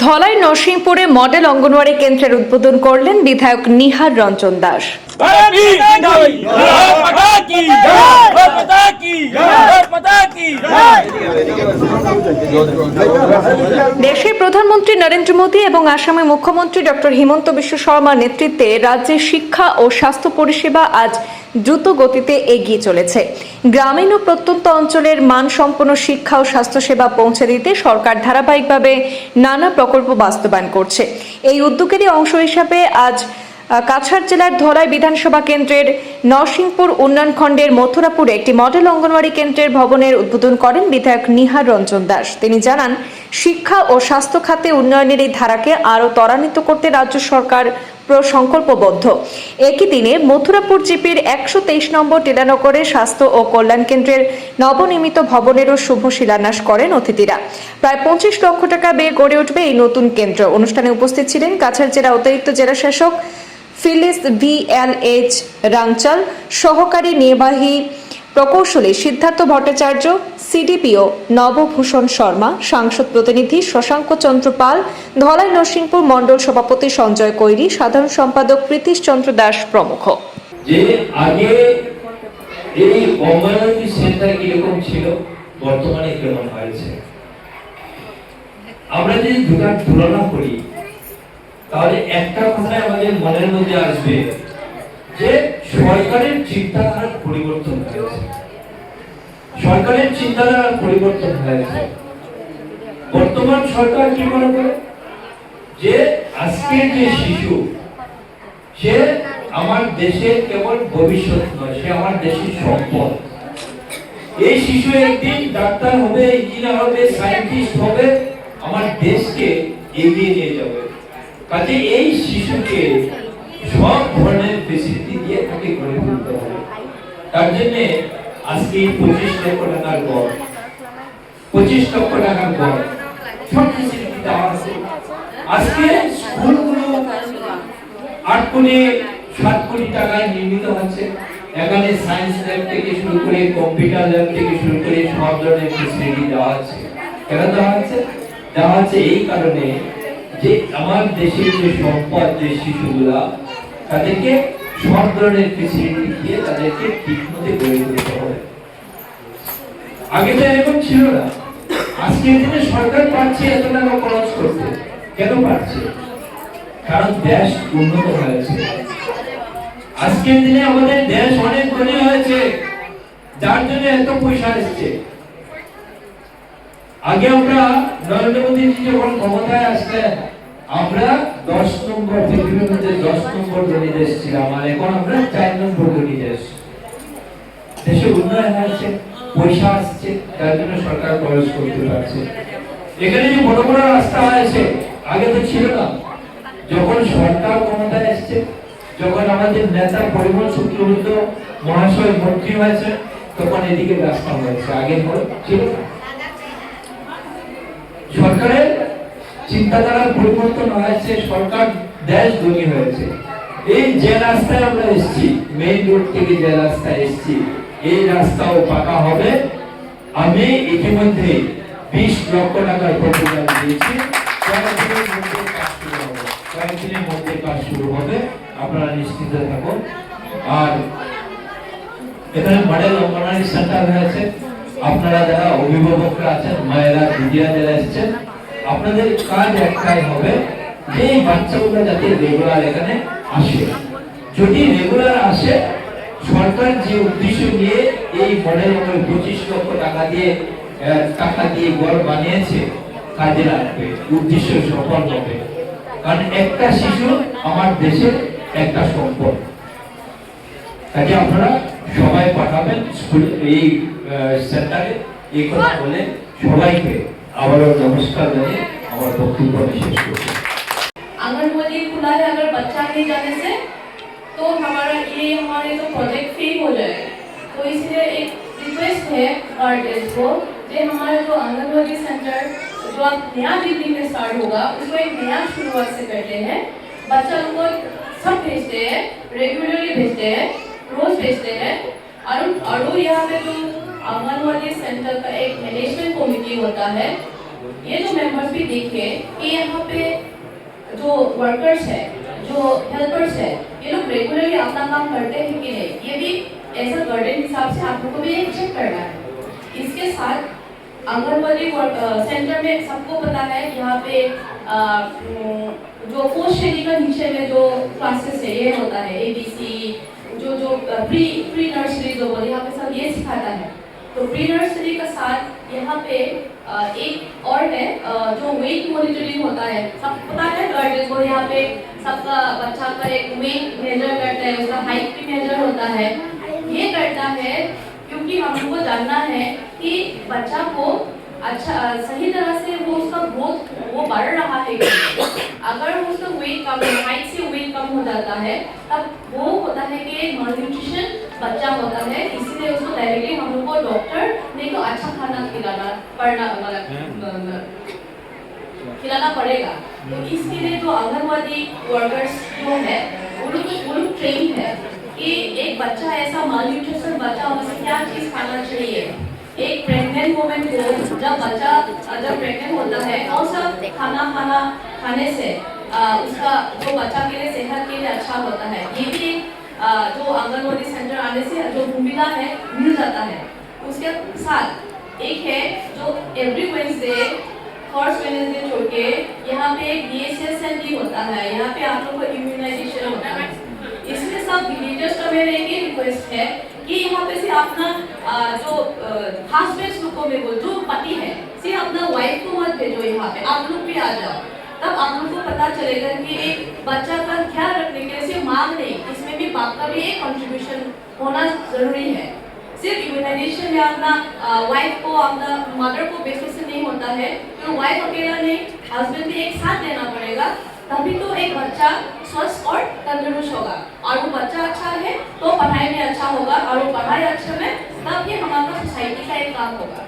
Dhalai নরসিংপুরে model anganwadi কেন্দ্রের উদ্বোধন করলেন বিধায়ক নিহার রঞ্জন দাস। দেশে প্রধানমন্ত্রী নরেন্দ্র মোদী এবং আসামের মুখ্যমন্ত্রী ডক্টর হিমন্ত বিশ্ব শর্মার নেতৃত্বে রাজ্যের শিক্ষা ও স্বাস্থ্য পরিষেবা আজ দ্রুত গতিতে এগিয়ে চলেছে। গ্রামীণ ও প্রত্যন্ত অঞ্চলের মানসম্পন্ন শিক্ষা ও স্বাস্থ্যসেবা পৌঁছে দিতে সরকার ধারাবাহিকভাবে নানা প্রকল্প বাস্তবায়ন করছে। এই উদ্যোগেরই অংশ হিসাবে আজ কাছাড় জেলার ধলাই বিধানসভা কেন্দ্রের নরসিংপুর উন্নয়ন খণ্ডের মথুরাপুরে একটি মডেল অঙ্গনওয়াড়ি কেন্দ্রের ভবনের উদ্বোধন করেন বিধায়ক নিহার রঞ্জন দাস। তিনি জানান, শিক্ষা ও স্বাস্থ্য খাতে উন্নয়নের এই ধারাকে আরও ত্বরান্বিত করতে রাজ্য সরকার সংকল্পবদ্ধ একই দিনে মথুরাপুর জিপির একশো তেইশ নম্বর টিলানগরে স্বাস্থ্য ও কল্যাণ কেন্দ্রের নবনির্মিত ভবনেরও শুভ শিলান্যাস করেন অতিথিরা। প্রায় পঁচিশ লক্ষ টাকা ব্যয়ে গড়ে উঠবে এই নতুন কেন্দ্র। অনুষ্ঠানে উপস্থিত ছিলেন কাছাড় জেলা অতিরিক্ত জেলা শাসক ফিলিস ভিএলএইচ রাংচাল সহকারী নির্বাহী প্রকৌশলী সিদ্ধার্থ ভট্টাচার্য, সিডিপিও নবভূষণ শর্মা, সাংসদ প্রতিনিধি শশাঙ্ক চন্দ্র পাল, ধলাই নরসিংপুর মণ্ডল সভাপতি সঞ্জয় কৈরি, সাধারণ সম্পাদক প্রীতিশ চন্দ্র দাস প্রমুখ। যে আগে এই সেন্টার কীরকম ছিল, বর্তমানে কেমন হয়েছে? আমরা যদি দুটার তুলনা করি তাহলে একটা কথা আমাদের মনের মধ্যে আসবে যে সরকারের চিন্তাধারার পরিবর্তন হয়েছে। সরকারের চিন্তাধারার পরিবর্তন হয়েছে। বর্তমান সরকার কি মনে করে? যে আজকের যে শিশু, সে আমার দেশের কেবল ভবিষ্যৎ নয়, সে আমার দেশের সম্পদ। এই শিশু একদিন ডাক্তার হবে, ইঞ্জিনিয়ার হবে, সায়েন্টিস্ট হবে, আমার দেশকে এগিয়ে নিয়ে যাবে। কাজে এই শিশুকে সব ধরনের ফেসিলিটি দিয়ে তাকে গড়ে তুলতে হবে। তার জন্য আজকে পঁচিশ লক্ষ টাকার গড়, পঁচিশ লক্ষ টাকার গড়, সব ফেসিলিটি দেওয়া আছে আজকে স্কুলগুলো আট কোটি, সাত কোটি টাকায় নির্মিত হচ্ছে। এখানে সায়েন্স ল্যাব থেকে শুরু করে কম্পিউটার ল্যাব থেকে শুরু করে সব ধরনের ফেসিলিটি দেওয়া আছে কেন দেওয়া হচ্ছে? দেওয়া হচ্ছে এই কারণে যে আমার দেশের যে সম্পদ, যে শিশুগুলা, তাদেরকে সব ধরনের ফেসিলিটি দিয়ে তাদেরকে ঠিক মতো গড়ে তুলতে হবে। আগে তো এরকম ছিল না। আজকের দিনে সরকার পাচ্ছে, এত টাকা খরচ করতে কেন পাচ্ছে? কারণ দেশ উন্নত হয়েছে। আজকের দিনে আমাদের দেশ অনেক ধনী হয়েছে। যার জন্য এত পয়সা এসছে। আগে আমরা নরেন্দ্র মোদীজি যখন ক্ষমতায় আসলেন আমরা দশ নম্বর পৃথিবীর মধ্যে দশ নম্বর ধনী দেশ ছিলাম আর এখন আমরা চার নম্বর ধনী দেশ দেশে উন্নয়ন হয়েছে পয়সা আসছে, তার জন্য সরকার খরচ করতে পারছে। এখানে যে বড় বড় রাস্তা হয়েছে আগে তো ছিল না। যখন সরকার ক্ষমতায় এসছে, যখন আমাদের নেতা পরিমল শুক্লবৈদ্য মহাশয় মন্ত্রী হয়েছে, তখন এদিকে রাস্তা হয়েছে, আগে ছিল। সরকারের চিন্তাধারার পরিবর্তন হয়েছে, সরকার দেশ ধনী হয়েছে। এই যে রাস্তায় আমরা এসেছি মেইন রোড থেকে যে রাস্তায় এসেছি, এই রাস্তাও পাকা হবে। আমি ইতিমধ্যে বিশ লক্ষ টাকার প্রপোজাল দিয়েছি। কয়েকদিনের মধ্যে কাজ শুরু হবে। আপনারা নিশ্চিত থাকুন। আর এখানে মডেল অঙ্গনওয়াড়ি সেন্টার হয়েছে আপনারা যারা অভিভাবকরা আছেন, মায়েরা, দিদিরা যারা এসেছেন আপনাদের কাজ একটাই হবে যে বাচ্চাগুলো যাতে রেগুলার এখানে আসে। যদি রেগুলার আসে, সরকার যে উদ্দেশ্য নিয়ে এই মডেল অঙ্গনওয়াড়ি পঁচিশ লক্ষ টাকা দিয়ে টাকা দিয়ে ঘর বানিয়েছে, কাজে লাগবে, উদ্দেশ্য সফল হবে। কারণ একটা শিশু আমার দেশের একটা সম্পদ। কাজে আপনারা সবাই পাঠাবেন স্কুল, এই সেন্টারে, এই কথা বলে সবাইকে। আবারও নমস্কার জানিয়ে আমার বক্তব্য আমি শেষ করছি आंगनबाड़ी खुला है अगर बच्चा नहीं जाने से तो हमारा ये हमारे तो प्रोजेक्ट फेल हो जाएगा तो इसलिए एक रिक्वेस्ट है आर्टिस्ट को कि हमारा जो आंगनबाड़ी सेंटर जो अब नया बिल्डिंग में स्टार्ट होगा उसको एक नया शुरुआत से करते हैं बच्चा लोग को सब भेजते हैं रेगुलरली भेजते हैं रोज भेजते हैं और और यहाँ पे जो आंगनबाड़ी सेंटर का एक मैनेजमेंट कमेटी होता है। ये जो मेंबर्स भी देखे कि यहाँ पे जो वर्कर्स है जो हेल्पर्स है ये लोग रेगुलरली अपना काम करते हैं कि नहीं? ये भी ऐसा गार्डन हिसाब से आप लोगों को भी चेक करना है। इसके साथ आंगनबाड़ी सेंटर में सबको पता है यहाँ पे अ, जो फोर्थ श्रेणी का नीचे में जो क्लासेस है ये होता है ए बी सी जो जो प्री प्री नर्सरी जो बोले यहाँ पे सब ये सिखाता है। तो प्री नर्सरी का साथ यहाँ पे एक और है जो वेट मॉनिटरिंग होता है। सब पता है गार्डन को? यहाँ पे सबका बच्चा का एक वेट मेजर करता है, उसका हाइट भी मेजर होता है। ये करता है क्योंकि हमको जानना है कि बच्चा को अच्छा सही तरह से वो उसका ग्रोथ वो बढ़ रहा है। अगर वो उसका वेट कम हाइट से वेट कम हो जाता है तब वो होता है कि malnutrition बच्चा होता है। इसीलिए उसको डायरेक्टली हम लोग को डॉक्टर नहीं तो अच्छा खाना खिलाना पड़ना मतलब खिलाना पड़ेगा। तो इसके लिए जो आंगनबाड़ी वर्कर्स जो है वो लोग वो लोग ट्रेन है कि एक बच्चा ऐसा malnutrition बच्चा उसे क्या चीज़ खाना चाहिए? एक प्रेग्नेंट वुमेन को जब बच्चा जब प्रेग्नेंट होता है कौन सा खाना खाना खाने से अ, उसका जो बच्चा के लिए सेहत के लिए अच्छा होता है। ये भी एक, जो आंगनबाड़ी सेंटर आने से जो भूमिका है मिल जाता है। उसके साथ एक है जो एवरी वेंसडे फ़र्स्ट वेडनेसडे छोड़ के यहाँ पे एक डीएसएस भी होता है। यहाँ पे आप लोग को इम्यूनाइजेशन होता है। इसमें सब विलेजर्स का मेरा एक रिक्वेस्ट है कि यहाँ पे से अपना जो हस्बैंड लोग मैं बोल, जो पति है, से अपना वाइफ को मत भेजो यहाँ पे, आप लोग भी आ जाओ। तब आप लोग को पता चलेगा कि एक बच्चा का ख्याल रखने के लिए सिर्फ़ माँ नहीं, इसमें भी बाप का भी एक कंट्रीब्यूशन होना ज़रूरी है। सिर्फ़ इम्यूनाइजेशन या अपना वाइफ को, अपना मदर को बेसिस से नहीं होता है तो वाइफ अकेला नहीं हस्बैंड भी एक साथ देना पड़ेगा, तभी तो एक बच्चा स्वस्थ और तंदुरुस्त होगा। और वो बच्चा अच्छा है तो पढ़ाई में अच्छा होगा, और वो पढ़ाई अच्छा में, तब ये हमारा सोसाइटी का एक काम होगा।